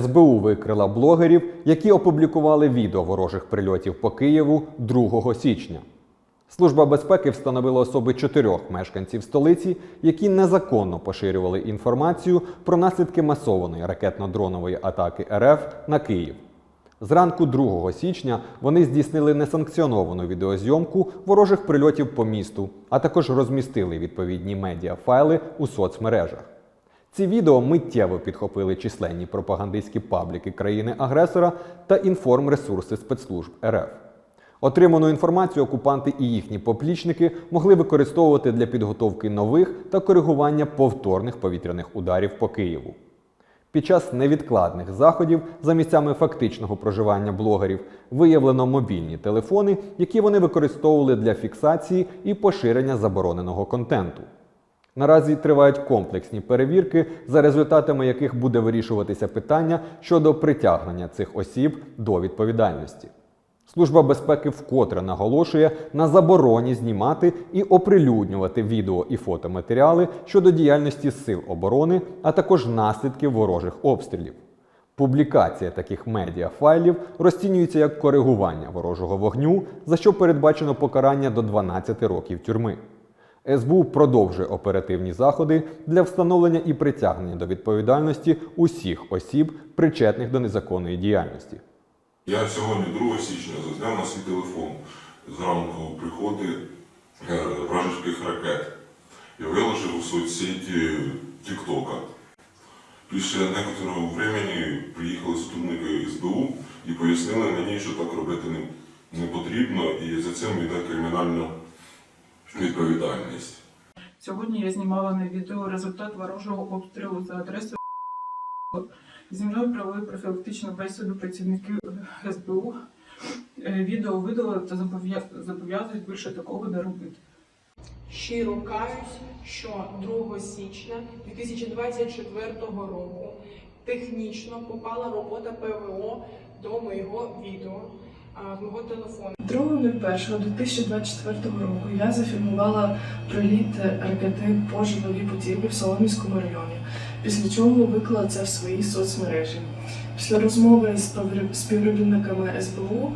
СБУ викрила блогерів, які опублікували відео ворожих прильотів по Києву 2 січня. Служба безпеки встановила особи чотирьох мешканців столиці, які незаконно поширювали інформацію про наслідки масованої ракетно-дронової атаки РФ на Київ. Зранку 2 січня вони здійснили несанкціоновану відеозйомку ворожих прильотів по місту, а також розмістили відповідні медіафайли у соцмережах. Ці відео миттєво підхопили численні пропагандистські пабліки країни-агресора та інформресурси спецслужб РФ. Отриману інформацію окупанти і їхні поплічники могли використовувати для підготовки нових та коригування повторних повітряних ударів по Києву. Під час невідкладних заходів за місцями фактичного проживання блогерів виявлено мобільні телефони, які вони використовували для фіксації і поширення забороненого контенту. Наразі тривають комплексні перевірки, за результатами яких буде вирішуватися питання щодо притягнення цих осіб до відповідальності. Служба безпеки вкотре наголошує на забороні знімати і оприлюднювати відео і фотоматеріали щодо діяльності сил оборони, а також наслідків ворожих обстрілів. Публікація таких медіафайлів розцінюється як коригування ворожого вогню, за що передбачено покарання до 12 років тюрми. СБУ продовжує оперативні заходи для встановлення і притягнення до відповідальності усіх осіб, причетних до незаконної діяльності. Я сьогодні, 2 січня, зазняв на свій телефон зранку приходи е, вражеських ракет і виложив у соцсеті TikTok. Після некоторого времени приїхали сотрудники СБУ і пояснили мені, що так робити не, потрібно, і за це йде кримінальна відповідальність. Сьогодні я знімала на відео результат ворожого обстрілу за адресою. Зі мною провели профілактичну бесіду працівники СБУ. Е, Відео видали та зобов'язують більше такого не робити. Щиро каюсь, що 2 січня 2024 року технічно попала робота ПВО до моєго відео, з мого телефону. 2.01.2024 року я зафільмувала приліт ракети по житловій будівлі в Соломінському районі, після чого виклала це в свої соцмережі. Після розмови з співробі- співробітниками СБУ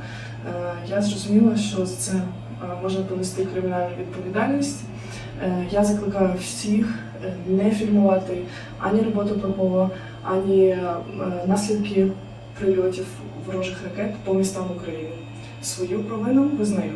е, я зрозуміла, що за це е, можна понести кримінальну відповідальність. Е, Я закликаю всіх не фільмувати ані роботу ППО, ані наслідки прильотів ворожих ракет по містам України. Свою провину визнаю.